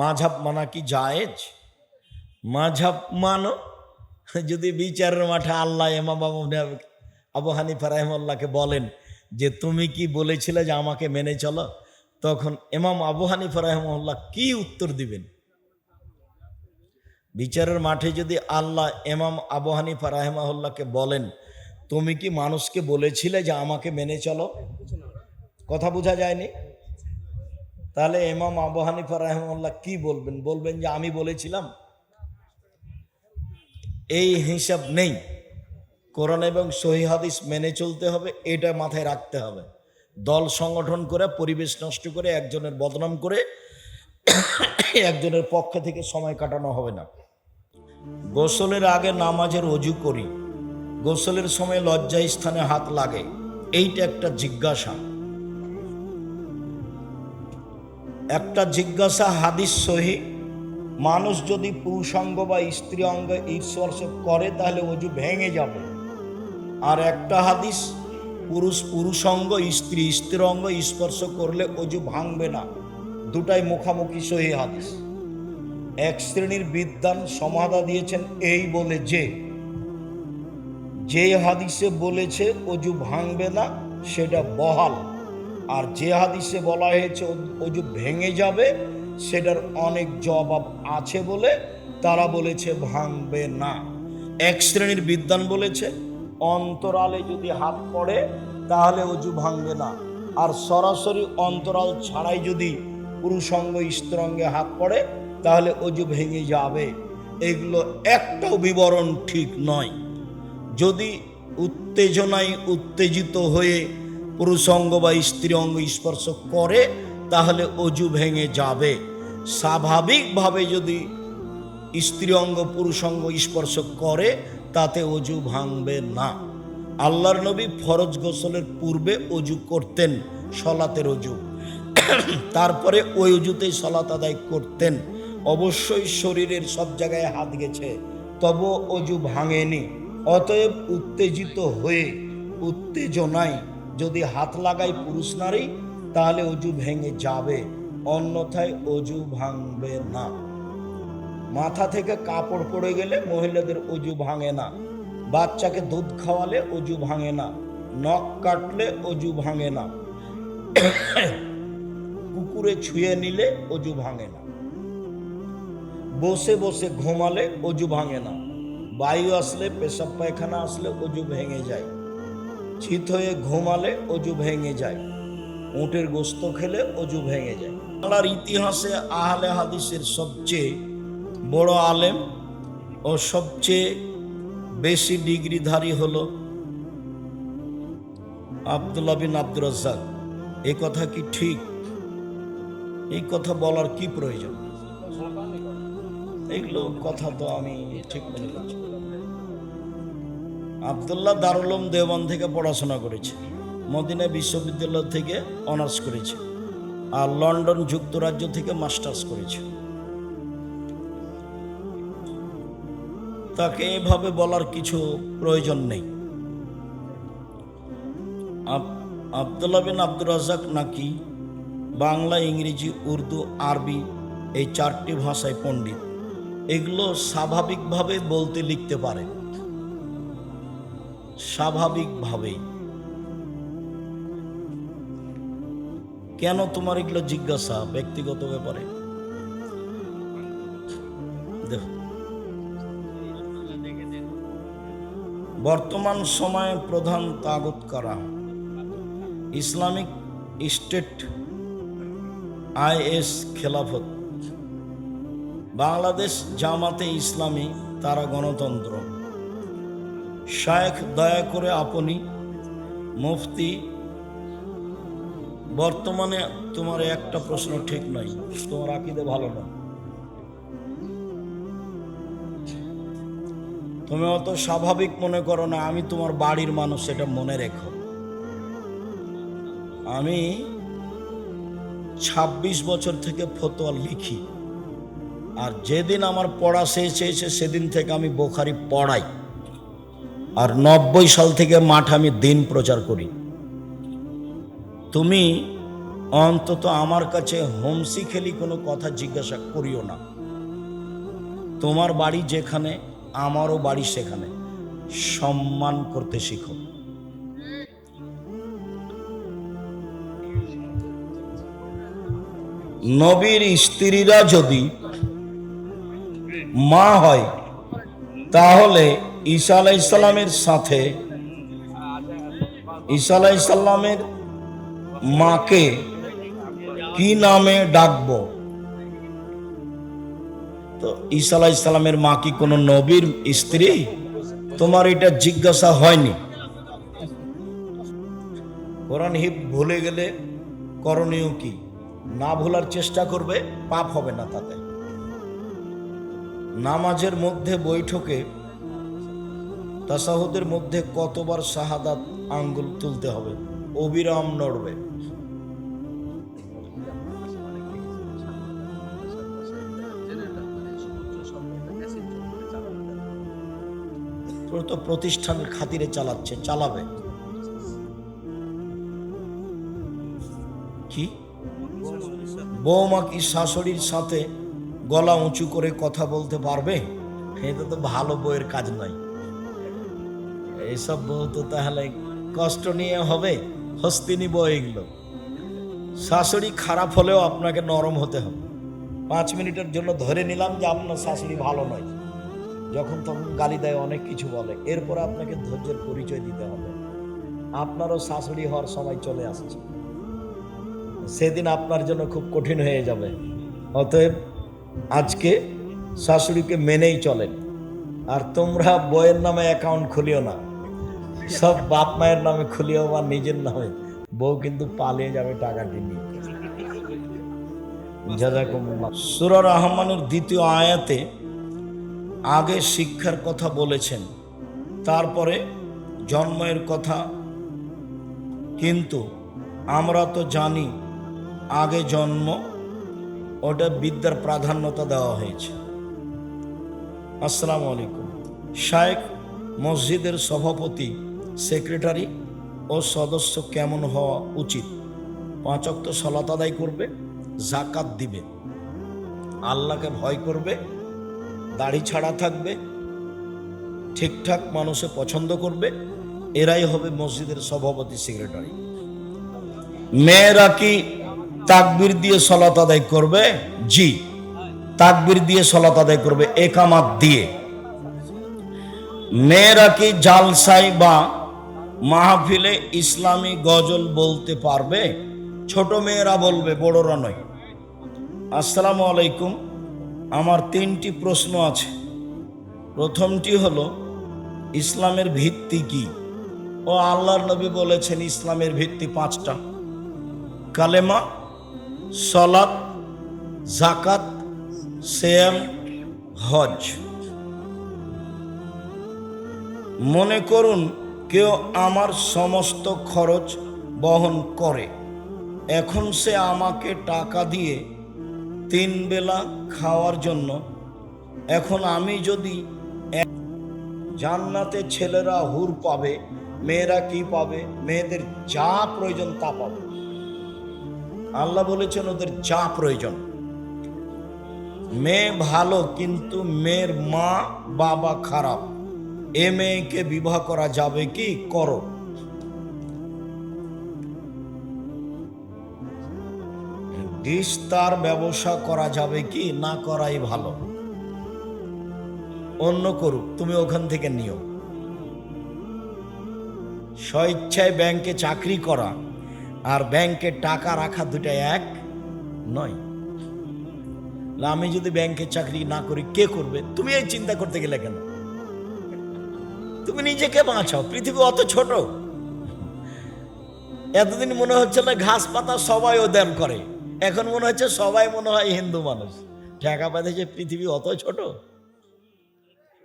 মাঝাব মানা কি জায়েজ? মাঝাব মানো? যদি বিচারের মাঠে আল্লাহ এমাম আবু আবু হানিফা রাহমল্লাহকে বলেন যে, তুমি কি বলেছিলে যে আমাকে মেনে চলো? তখন এমাম আবু হানিফা রাহমল্লাহ কি উত্তর দিবেন? বিচারের মাঠে যদি আল্লাহ এমাম আবু হানিফা রাহমাহুল্লাহকে বলেন, তুমি কি মানুষকে বলেছিলে যে আমাকে মেনে চলো? কথা বোঝা যায়নি? তাহলে এমাম আবু হানিফা রাহমাল্লাহ কি বলবেন? বলবেন যে, আমি বলেছিলাম, এই হিসাব নেই। কোরআন এবং সহি হাদিস মেনে চলতে হবে, এটা মাথায় রাখতে হবে। দল সংগঠন করে, পরিবেশ নষ্ট করে, একজনের বদনাম করে, একজনের পক্ষ থেকে সময় কাটানো হবে না। গোসলের আগে নামাজের অজু করি। গোসলের সময় লজ্জা স্থানে হাত লাগে। এইটা একটা জিজ্ঞাসা। একটা জিজ্ঞাসা, হাদিস সহি। মানুষ যদি পুরুষাঙ্গ বা স্ত্রী অঙ্গ স্পর্শ করে, তাহলে অজু ভেঙে যাবে। আর একটা হাদিস, পুরুষ পুরুষাঙ্গ, স্ত্রী স্ত্রী অঙ্গ স্পর্শ করলে অজু ভাঙবে না। দুটাই মুখামুখি সহি হাদিস। এক শ্রেণির বিদ্যান সমাধা দিয়েছেন, এই বলে যে যে হাদিসে বলেছে, অজু ভাঙবে না, সেটা বহাল। আর যে হাদিসে বলা হয়েছে অজু ভেঙে যাবে, সেটার অনেক জবাব আছে বলে তারা বলেছে ভাঙবে না। এক শ্রেণির বিদ্যান বলেছে, অন্তরালে যদি হাত পড়ে, তাহলে অজু ভাঙবে না। আর সরাসরি অন্তরাল ছাড়াই যদি পুরুষঙ্গ স্ত্রঙ্গে হাত পড়ে, তাহলে অজু ভেঙে যাবে। এগুলো একটাও বিবরণ ঠিক নয়। যদি উত্তেজনায় উত্তেজিত হয়ে পুরুষঙ্গ বা স্ত্রী অঙ্গ স্পর্শ করে, তাহলে অজু ভেঙে যাবে। স্বাভাবিকভাবে যদি স্ত্রী অঙ্গ, পুরুষ অঙ্গ স্পর্শ করে, তাতে অজু ভাঙবে না। আল্লাহর নবী ফরজ গোসলের পূর্বে অজু করতেন, সলাতের অজু। তারপরে ওই অজুতেই সলাত আদায় করতেন। অবশ্যই শরীরের সব জায়গায় হাত গেছে তবু অজু ভাঙেনি। অতএব উত্তেজিত হয়ে, উত্তেজনায় যদি হাত লাগায় পুরুষ নারী, তাহলে অজু ভেঙে যাবে, অন্যথায় অজু ভাঙবে না। মাথা থেকে কাপড় পড়ে গেলে মহিলাদের অজু ভাঙে না। বাচ্চাকে দুধ খাওয়ালে অজু ভাঙে না। নখ কাটলে অজু ভাঙে না। কুকুরে ছুঁয়ে নিলে অজু ভাঙে না। বসে বসে ঘুমালে অজু ভাঙে না। বায়ু আসলে, পেশাব পায়খানা আসলে অজু ভেঙে যায়। শীত হয়ে ঘুমালে অজু ভেঙে যায়। উটের গোস্ত খেলে অজু ভেঙে যায়। বাংলার ইতিহাসে আহলে হাদিসের সবচেয়ে বড় আলেম ও সবচেয়ে বেশি ডিগ্রিধারী হলো আবদুল্লাহ বিন আব্দুর এই কথা কি ঠিক? এই কথা বলার কি প্রয়োজন? এইগুলো কথা তো আমি ঠিক মনে করছি। আবদুল্লাহ দারুলম দেওয়ান থেকে পড়াশোনা করেছে, মদিনা বিশ্ববিদ্যালয় থেকে অনার্স করেছে আর লন্ডন যুক্তরাজ্য থেকে মাস্টার্স করেছে। তাকে এভাবে বলার কিছু প্রয়োজন নেই। আব- আবদুল্লাহ বিন আব্দুর রাজাক নাকি বাংলা, ইংরেজি, উর্দু, আরবি এই চারটি ভাষায় পণ্ডিত। এগুলো স্বাভাবিকভাবে বলতে লিখতে পারে। স্বাভাবিকভাবেই। কেন তোমার এগুলো জিজ্ঞাসা ব্যক্তিগত ব্যাপারে? বর্তমান সময়ে প্রধান তাগত করা? ইসলামিক স্টেট আইএস খেলাফত। বাংলাদেশ জামাতে ইসলামী তারা গণতন্ত্র। শায়েখ, দয়া করে আপনি মুফতি, বর্তমানে তোমার একটা প্রশ্ন ঠিক নয় তোমার আকিদে ভালো না। তুমি অত স্বাভাবিক মনে করো না, আমি তোমার বাড়ির মানুষ, সেটা মনে রেখো। আমি ২৬ বছর থেকে ফতোয়া লিখি, আর যেদিন আমার পড়া শেষ হয়েছে, সেদিন থেকে আমি বোখারি পড়াই। আর নব্বই সাল থেকে মাঠ আমি দিন প্রচার করি। তুমি অন্তত আমার কাছে হোমসি খেলি কোনো কথা জিজ্ঞাসা করিও না। তোমার বাড়ি যেখানে, আমারও বাড়ি সেখানে। সম্মান করতে শিখো। নবীর স্ত্রীরা যদি মা হয়, তাহলে ঈসা আলাইসাল্লামের সাথে, ঈসা আলাইসাল্লামের মাকে কি নামে ডাকবো? তো ঈসা আলাইসাল্লামের মা কি কোনো নবীর স্ত্রী? তোমার এটা জিজ্ঞাসা হয়নি। কোরআন হিপ ভুলে গেলে করণীয় কি? না ভোলার চেষ্টা করবে, পাপ হবে না তাতে। নামাজের মধ্যে বৈঠকে তাসাহুদের মধ্যে কতবার শাহাদাত আঙ্গুল তুলতে হবে? অবিরাম নড়বে। তো প্রতিষ্ঠানের খাতিরে চালাচ্ছে, চালাবে। কি? বৌমা কি শাশুড়ির সাথে গলা উঁচু করে কথা বলতে পারবে? এটা তো ভালো বইয়ের কাজ নয়। এইসব বউ তো তাহলে কষ্ট নিয়ে হবে? হস্তিনী বউ এগুলো শাশুড়ি খারাপ হলেও আপনাকে নরম হতে হবে। পাঁচ মিনিটের জন্য ধরে নিলাম যে আপনার শাশুড়ি ভালো নয়। যখন তখন গালি দেয়, অনেক কিছু বলে। এরপর আপনাকে ধৈর্যের পরিচয় দিতে হবে। আপনারও শাশুড়ি হওয়ার সময় চলে আসছে। সেদিন আপনার জন্য খুব কঠিন হয়ে যাবে। অতএব আজকে শাশুড়িকে মেনেই চলেন। আর তোমরা বইয়ের নামে অ্যাকাউন্ট খুলিও না। সব বাপ মায়ের নামে খুলিও বা নিজের নামে। বউ কিন্তু পালিয়ে যাবে নিয়ে। জাজাকুমুল্লাহ। সূরা রহমানের দ্বিতীয় আয়াতে আগে শিক্ষার কথা বলেছেন, তারপরে জন্মের কথা। কিন্তু আমরা তো জানি আগে জন্ম, ওটা বিদ্যার প্রাধান্যতা দেওয়া হয়েছে। আসসালামু আলাইকুম। শায়েখ মসজিদের সভাপতি সেক্রেটারি ও সদস্য কেমন হওয়া উচিত? পাঁচক্ত সলাত আদায় করবে জাকাত দিবে। আল্লাহকে ভয় করবে, দাড়ি ছাড়া থাকবে, ঠিকঠাক মানুষে পছন্দ করবে, এরাই হবে মসজিদের সভাপতি, সেক্রেটারি। মেয়েরা কি তাকবির দিয়ে সলাত আদায় করবে? জি, তাকবির দিয়ে সলাত আদায় করবে, একামাত দিয়ে। মেয়েরা কি জালসাই বা মাহফিলে ইসলামী গজল বলতে পারবে? ছোট মেয়েরা বলবে, বড়রা নয়। আসসালামু আলাইকুম। আমার তিনটি প্রশ্ন আছে। প্রথমটি হলো, ইসলামের ভিত্তি কি? ও আল্লাহর নবী বলেছেন, ইসলামের ভিত্তি পাঁচটা। কালেমা, সলাত জাকাত সেম হজ। মনে করুন কেউ আমার সমস্ত খরচ বহন করে। এখন সে আমাকে টাকা দিয়ে তিন বেলা খাওয়ার জন্য। এখন আমি যদি জান্নাতে ছেলেরা হুর পাবে, মেয়েরা কি পাবে, মেয়েদের যা প্রয়োজন তা পাবে। আল্লাহ বলেছেন, ওদের যা প্রয়োজন। মেয়ে ভালো, কিন্তু মেয়ের মা, বাবা খারাপ। এ মেয়েকে বিবাহ করা যাবে কি? করো। ডিস্তার ব্যবসা করা যাবে কি? না করাই ভালো। অন্য করুক, তুমি ওখান থেকে নিও। স্বেচ্ছায় ব্যাংকে চাকরি করা আর ব্যাংকে টাকা রাখা দুটা এক নয়। আমি যদি ব্যাংকে চাকরি না করি, কে করবে? তুমি এই চিন্তা করতে গেলে কেন? তুমি নিজেকে বাঁচাও, পৃথিবী অত ছোট। এতদিন মনে হচ্ছে না ঘাস পাতা সবাই ওদান করে। এখন মনে হচ্ছে সবাই মনে হয় হিন্দু মানুষ। ঠেকা পাতে যে পৃথিবী অত ছোট।